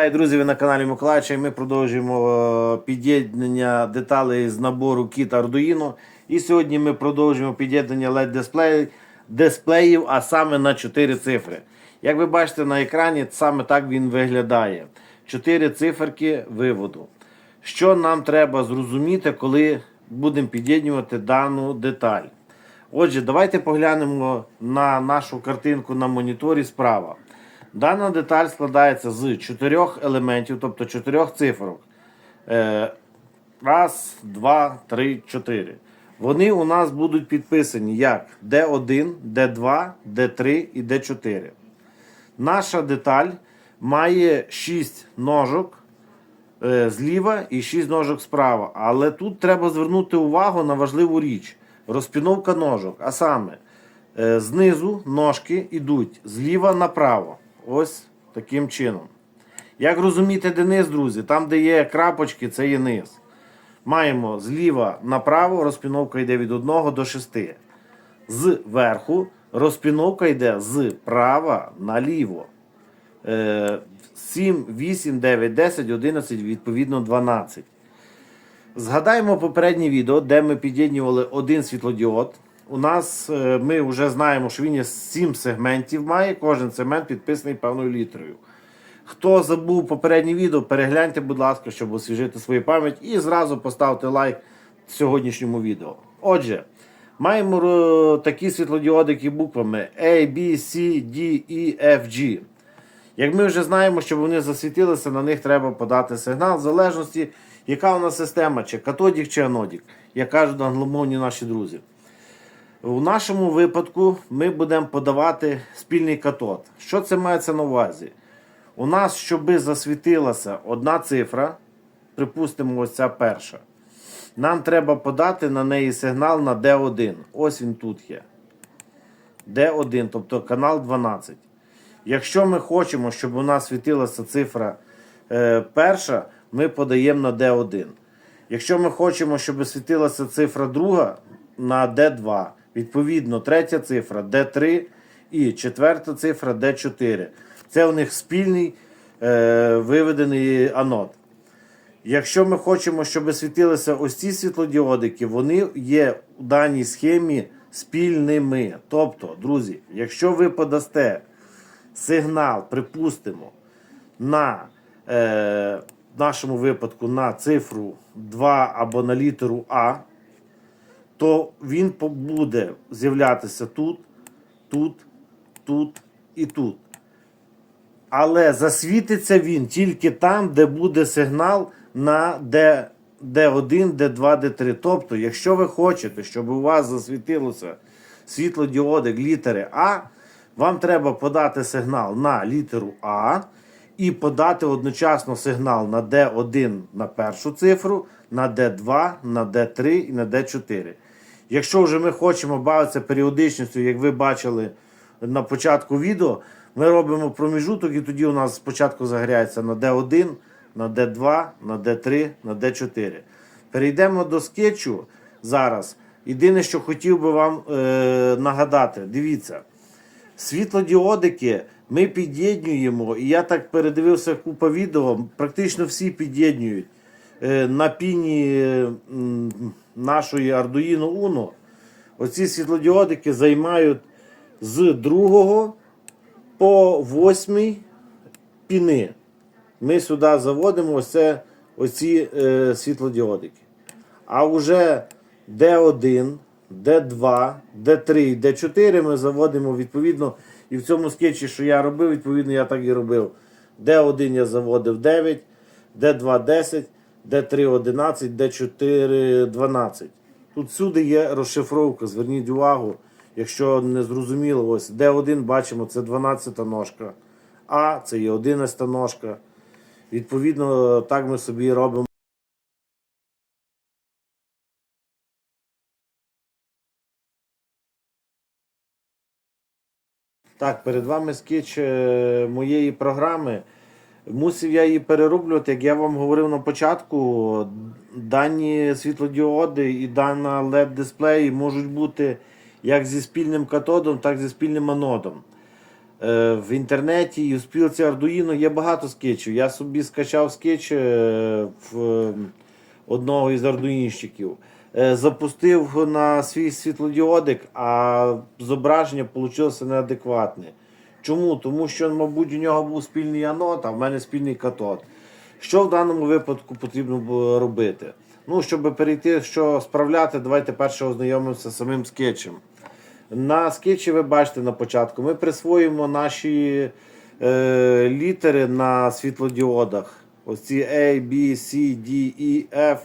Вітаю, друзі! Ви на каналі Миколаївича і ми продовжуємо е, під'єднання деталей з набору кіт Arduino. І сьогодні ми продовжуємо під'єднання LED дисплеїв, дисплеїв, а саме на 4 цифри. Як ви бачите на екрані, саме так він виглядає. 4 циферки виводу. Що нам треба зрозуміти, коли будемо під'єднувати дану деталь? Отже, давайте поглянемо на нашу картинку на моніторі справа. Дана деталь складається з чотирьох елементів, тобто чотирьох цифрок. Е, Раз, два, три, чотири. Вони у нас будуть підписані як D1, D2, D3 і D4. Наша деталь має 6 ножок е, зліва і 6 ножок справа. Але тут треба звернути увагу на важливу річ: розпіновка ножок. А саме, е, знизу ножки йдуть зліва направо. Ось таким чином. Як розуміти, де низ, друзі? Там, де є крапочки, це є низ. Маємо зліва направо, розпіновка йде від 1 до 6. Зверху розпіновка йде з права наліво. Е, 7, 8, 9, 10, 11, відповідно 12. Згадаємо попереднє відео, де ми під'єднували один світлодіод. У нас е, ми вже знаємо, що він є 7 сегментів має, кожен сегмент підписаний певною літерою. Хто забув попереднє відео, перегляньте, будь ласка, щоб освіжити свою пам'ять і зразу поставте лайк сьогоднішньому відео. Отже, маємо е, такі світлодіодики буквами A, B, C, D, E, F, G. Як ми вже знаємо, щоб вони засвітилися, на них треба подати сигнал в залежності, яка у нас система, чи катодік, чи анодік, як кажуть англомовні наші друзі. У нашому випадку ми будемо подавати спільний катод. Що це мається на увазі? У нас, щоб засвітилася одна цифра, припустимо, ось ця перша, нам треба подати на неї сигнал на D1. Ось він тут є. D1, тобто канал 12. Якщо ми хочемо, щоб у нас світилася цифра е, перша, ми подаємо на D1. Якщо ми хочемо, щоб світилася цифра друга на D2, відповідно, третя цифра D3 і четверта цифра D4. Це у них спільний е, виведений анод. Якщо ми хочемо, щоб світилися ось ці світлодіодики, вони є у даній схемі спільними. Тобто, друзі, якщо ви подасте сигнал, припустимо, на е, в нашому випадку на цифру 2 або на літеру А, то він буде з'являтися тут, тут, тут і тут. Але засвітиться він тільки там, де буде сигнал на D, D1, D2, D3. Тобто, якщо ви хочете, щоб у вас засвітилося світлодіодик літери А, вам треба подати сигнал на літеру А і подати одночасно сигнал на D1 на першу цифру, на D2, на D3 і на D4. Якщо вже ми хочемо бавитися періодичністю, як ви бачили на початку відео, ми робимо проміжуток, і тоді у нас спочатку загоряється на D1, на D2, на D3, на D4. Перейдемо до скетчу зараз. Єдине, що хотів би вам е, нагадати, дивіться, світлодіодики ми під'єднуємо, і я так передивився купа відео, практично всі під'єднують е, на піні нашої Arduino Uno. Оці світлодіодики займають з другого по восьмий піни. Ми сюди заводимо ось оці е, світлодіодики. А вже D1, D2, D3 і D4 ми заводимо відповідно. І в цьому скетчі, що я робив, відповідно, я так і робив. D1 я заводив 9, D2 10, D3 11, D4 12. Тут всюди є розшифровка, зверніть увагу. Якщо не зрозуміло, ось D1 бачимо, це 12 ножка. А це є 11 ножка. Відповідно, так ми собі робимо. Так, перед вами скетч е, моєї програми. Мусив я її перероблювати, як я вам говорив на початку. Дані світлодіоди і дана LED дисплеї можуть бути як зі спільним катодом, так і зі спільним анодом. Е, В інтернеті і в спілці Arduino є багато скетчів. Я собі скачав скетч е, в е, одного із ардуїнщиків. Запустив на свій світлодіодик, а зображення вийшло неадекватне. Чому? Тому що, мабуть, у нього був спільний анод, а в мене спільний катод. Що в даному випадку потрібно було робити? Ну, щоб перейти, що справляти, давайте перше ознайомимося з самим скетчем. На скетчі ви бачите на початку, ми присвоїмо наші е, літери на світлодіодах. Ось ці A, B, C, D, E, F.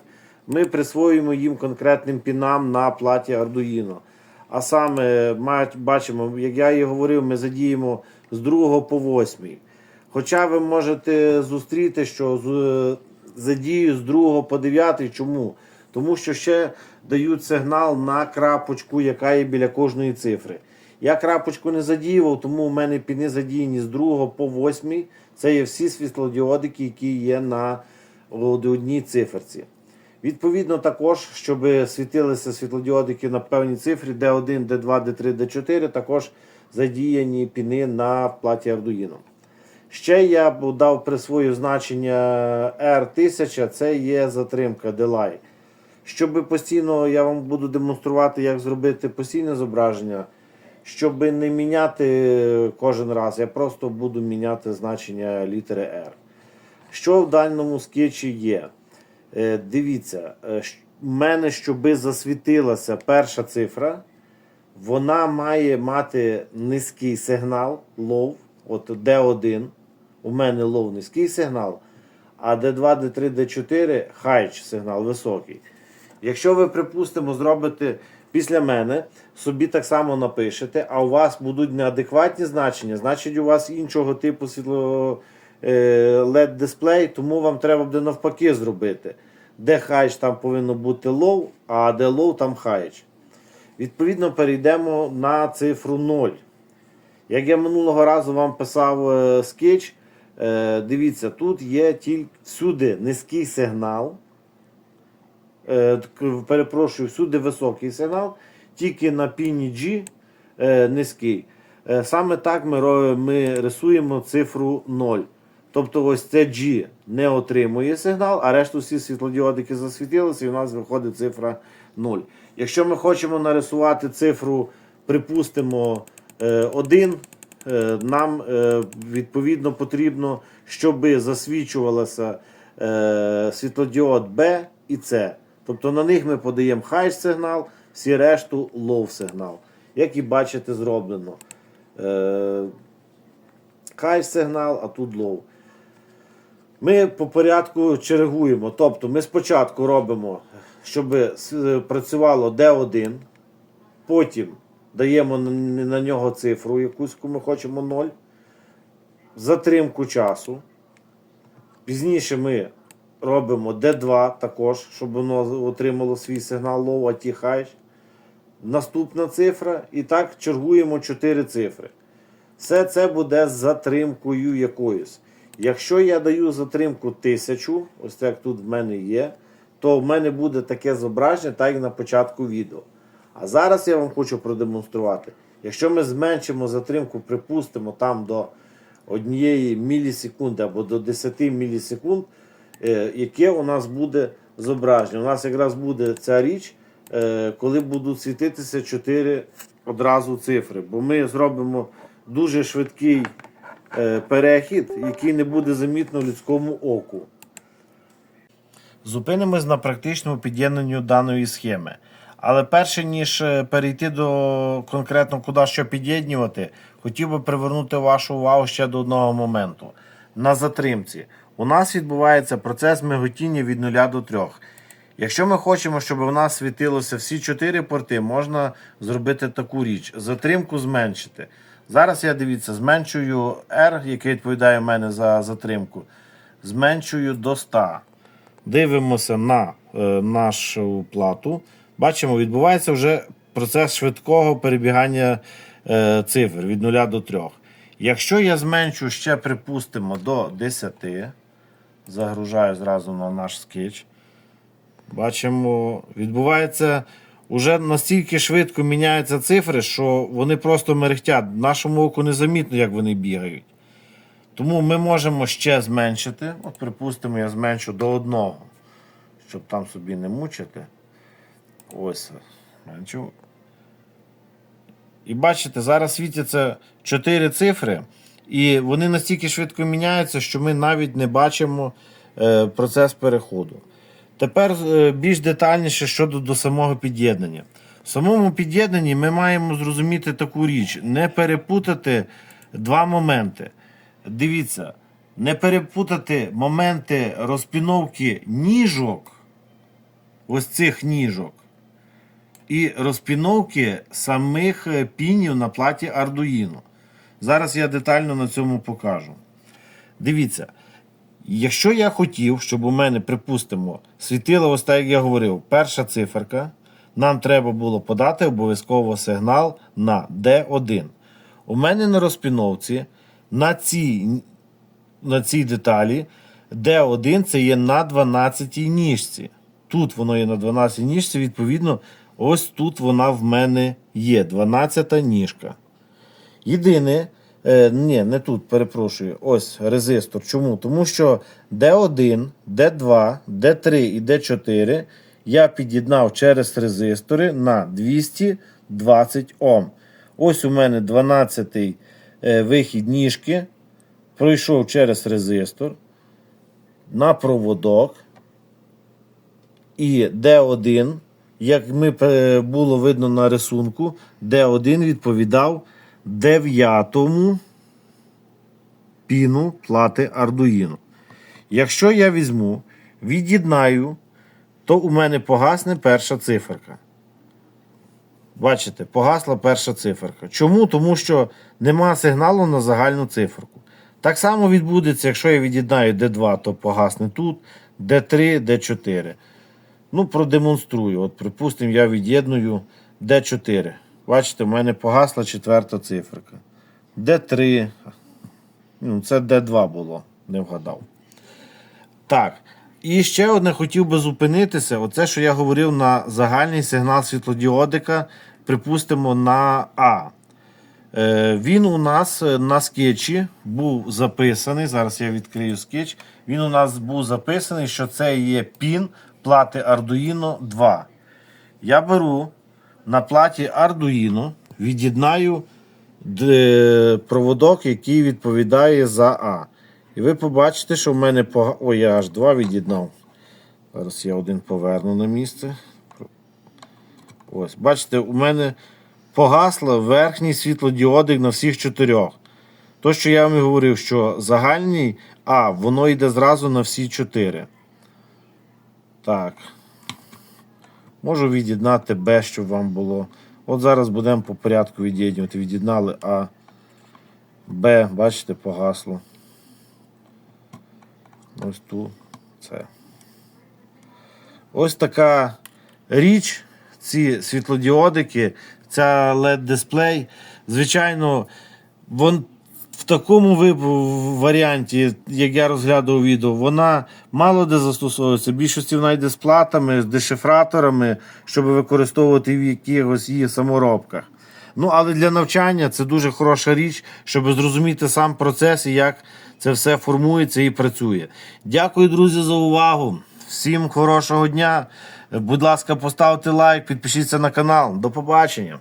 Ми присвоюємо їм конкретним пінам на платі Arduino. А саме, бачимо, як я і говорив, ми задіємо з 2 по 8. Хоча ви можете зустріти, що задію з 2 по 9. Чому? Тому що ще дають сигнал на крапочку, яка є біля кожної цифри. Я крапочку не задіював, тому в мене піни задіяні з 2 по 8. Це є всі світлодіодики, які є на одній циферці. Відповідно, також, щоб світилися світлодіодики на певній цифрі, D1, D2, D3, D4, також задіяні піни на платі Arduino. Ще я б дав присвою значення R1000, це є затримка Delay. Щоб постійно я вам буду демонструвати, як зробити постійне зображення, щоб не міняти кожен раз, я просто буду міняти значення літери R. Що в даному скетчі є? Е, Дивіться, е, в мене, щоби засвітилася перша цифра, вона має мати низький сигнал low, от D1. У мене low низький сигнал, а D2, D3, D4 high сигнал високий. Якщо ви, припустимо, зробите після мене, собі так само напишете, а у вас будуть неадекватні значення, значить у вас іншого типу світло е, LED дисплей, тому вам треба буде навпаки зробити. Де хайч там повинно бути low, а де low там хайч. Відповідно, перейдемо на цифру 0. Як я минулого разу вам писав е, скетч, е, дивіться, тут є тільки всюди низький сигнал. Перепрошую, всюди високий сигнал, тільки на піні G низький. Саме так ми рисуємо цифру 0. Тобто ось це G не отримує сигнал, а решту всі світлодіодики засвітилися і у нас виходить цифра 0. Якщо ми хочемо нарисувати цифру, припустимо, 1, нам е, відповідно потрібно, щоб засвічувалося е, світлодіод B і C. Тобто на них ми подаємо high сигнал, всі решту low сигнал. Як і бачите, зроблено. Е, High сигнал, а тут low. Ми по порядку чергуємо. Тобто ми спочатку робимо, щоб працювало D1, потім даємо на- нього цифру, якусь яку ми хочемо 0, затримку часу. Пізніше ми робимо D2 також, щоб воно отримало свій сигнал low, а ті high. Наступна цифра. І так чергуємо 4 цифри. Все це буде з затримкою якоюсь. Якщо я даю затримку 1000, ось так тут в мене є, то в мене буде таке зображення, так як на початку відео. А зараз я вам хочу продемонструвати. Якщо ми зменшимо затримку, припустимо, там до однієї мілісекунди або до 10 мілісекунд, е, яке у нас буде зображення. У нас якраз буде ця річ, е, коли будуть світитися 4 одразу цифри. Бо ми зробимо дуже швидкий перехід, який не буде замітно людському оку. Зупинимось на практичному під'єднанню даної схеми. Але перше ніж е, перейти до конкретно куди що під'єднувати, хотів би привернути вашу увагу ще до одного моменту. На затримці у нас відбувається процес миготіння від 0 до 3. Якщо ми хочемо, щоб у нас світилося всі 4 порти, можна зробити таку річ: затримку зменшити. Зараз я дивіться, зменшую R, який відповідає в мене за затримку, зменшую до 100. Дивимося на е, нашу плату. Бачимо, відбувається вже процес швидкого перебігання е, цифр від 0 до 3. Якщо я зменшу ще, припустимо, до 10, загружаю зразу на наш скетч. Бачимо, відбувається Уже настільки швидко міняються цифри, що вони просто мерехтять. Нашому оку незамітно, як вони бігають. Тому ми можемо ще зменшити. От, припустимо, я зменшу до одного, щоб там собі не мучити. Ось, зменшу. І бачите, зараз світяться 4 цифри, і вони настільки швидко міняються, що ми навіть не бачимо е, процес переходу. Тепер е, більш детальніше щодо до самого під'єднання. В самому під'єднанні ми маємо зрозуміти таку річ: не перепутати два моменти. Дивіться, не перепутати моменти розпіновки ніжок, ось цих ніжок, і розпіновки самих е, пінів на платі Arduino. Зараз я детально на цьому покажу. Дивіться, якщо я хотів, щоб у мене, припустимо, світила, ось так, як я говорив, перша циферка, нам треба було подати обов'язково сигнал на D1. У мене на розпіновці на цій, на цій деталі D1 це є на 12 ніжці. Тут воно є на 12 ніжці, відповідно, ось тут вона в мене є 12 ніжка. Єдине, е, ні, не тут, перепрошую, ось резистор. Чому? Тому що D1, D2, D3 і D4 я під'єднав через резистори на 220 Ом. Ось у мене 12 е, вихід ніжки. Пройшов через резистор на проводок. І D1, як ми е, було видно на рисунку, D1 відповідав дев'ятому піну плати Arduino. Якщо я візьму, від'єднаю, то у мене погасне перша циферка. Бачите, погасла перша циферка. Чому? Тому що нема сигналу на загальну циферку. Так само відбудеться, якщо я від'єднаю D2, то погасне тут, D3, D4. Ну, продемонструю. От, припустимо, я від'єдную D4. Бачите, в мене погасла четверта циферка. D3. Ну, це D2 було, не вгадав. Так. І ще одне хотів би зупинитися. Оце, що я говорив на загальний сигнал світлодіодика, припустимо, на А. Е, Він у нас е, на скетчі був записаний. Зараз я відкрию скетч. Він у нас був записаний, що це є пін плати Arduino 2. Я беру на платі Arduino, від'єднаю проводок, який відповідає за А. І ви побачите, що в мене пога... Ой, я аж два від'єднав. Зараз я один поверну на місце. Ось, бачите, у мене погасло верхній світлодіодик на всіх чотирьох. То, що я вам і говорив, що загальний А, воно йде зразу на всі чотири. Так. Можу від'єднати Б, щоб вам було. От зараз будемо по порядку від'єднувати. Від'єднали А. Б, бачите, погасло. Ось тут це. Ось така річ, ці світлодіодики, ця LED-дисплей. Звичайно, вон такому варіанті, як я розглядав відео, вона мало де застосовується. Більшості вона йде з платами, з дешифраторами, щоб використовувати в якихось її саморобках. Ну, але для навчання це дуже хороша річ, щоб зрозуміти сам процес і як це все формується і працює. Дякую, друзі, за увагу. Всім хорошого дня. Будь ласка, поставте лайк, підпишіться на канал. До побачення.